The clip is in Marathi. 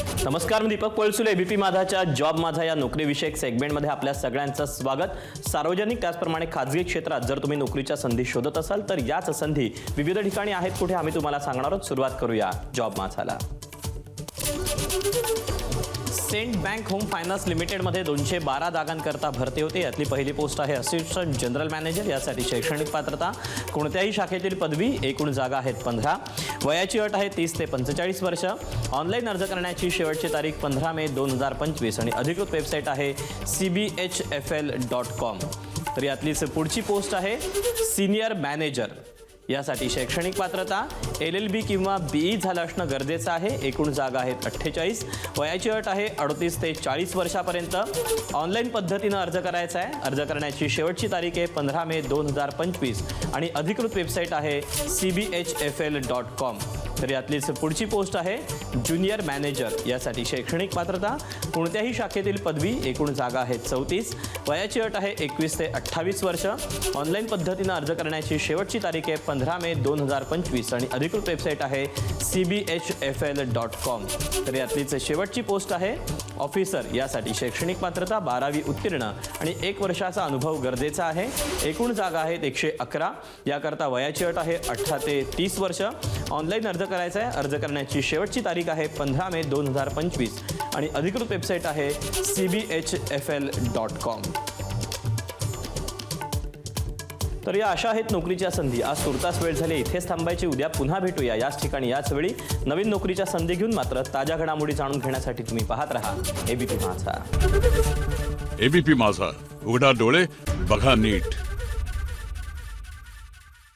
नमस्कार मी दीपक पळसुले एबीपी माझाच्या जॉब माझा या नोकरीविषयक सेगमेंटमध्ये आपल्या सगळ्यांचं स्वागत. सार्वजनिक त्याचप्रमाणे खाजगी क्षेत्रात जर तुम्ही नोकरीच्या संधी शोधत असाल तर याच संधी विविध ठिकाणी आहेत कुठे आम्ही तुम्हाला सांगणार आहोत. सुरुवात करूया जॉब माझाला. सेंट बँक होम फायनान्स लिमिटेडमध्ये दोनशे बारा जागांकरता भरती होते. यातली पहिली पोस्ट आहे असिस्टंट जनरल मॅनेजर. यासाठी शैक्षणिक पात्रता कोणत्याही शाखेतील पदवी एकूण जागा आहेत पंधरा. वयाची अट आहे तीस ते पंचेचाळीस वर्ष. ऑनलाईन अर्ज करण्याची शेवटची तारीख पंधरा मे दोन हजार पंचवीस आणि अधिकृत वेबसाईट आहे C B H F L dot com तर यातलीच पुढची पोस्ट आहे सिनियर मॅनेजर. यासाठी शैक्षणिक पात्रता एल एल बी किंवा बीई झालं असणं गरजेचं आहे. एकूण जागा आहेत अठ्ठेचाळीस. वयाची अट आहे अडतीस ते चाळीस वर्षापर्यंत. ऑनलाईन पद्धतीनं अर्ज करायचा आहे. अर्ज करण्याची शेवटची तारीख आहे पंधरा मे दोन हजार पंचवीस. आणि अधिकृत वेबसाईट आहे C B H F L dot com तर यातलीच पुढची पोस्ट आहे ज्युनियर मॅनेजर. यासाठी शैक्षणिक पात्रता कोणत्याही शाखेतील पदवी एकूण जागा आहेत चौतीस. वयाची अट आहे एकवीस ते अठ्ठावीस वर्ष. ऑनलाईन पद्धतीनं अर्ज करण्याची शेवटची तारीख आहे पंधरा मे दोन हजार पंचवीस आणि अधिकृत वेबसाईट आहे C B H F L dot com तर यातलीच शेवटची पोस्ट आहे ऑफिसर. यासाठी शैक्षणिक पात्रता बारावी उत्तीर्ण आणि एक वर्षाचा अनुभव गरजेचा आहे. एकूण जागा आहेत एकशे अकरा. याकरता वयाची अट आहे अठरा ते तीस वर्ष. ऑनलाईन अर्ज करायचा आहे. अर्ज करण्याची शेवटची तारीख आहे पंधरा मे दोन हजार पंचवीस. आणि अधिकृत वेबसाईट आहे C B H F L dot com तर या अशा आहेत नोकरीच्या संधी. आज तुर्तास वेळ झाली. इथेच थांबायची. उद्या पुन्हा भेटूया. याच ठिकाणी याच वेळी नवीन नोकरीच्या संधी घेऊन मात्र ताज्या घडामोडी जाणून घेण्यासाठी तुम्ही पाहत राहा. एबीपी माझा. एबीपी माझा. उघडा डोळे बघा नीट.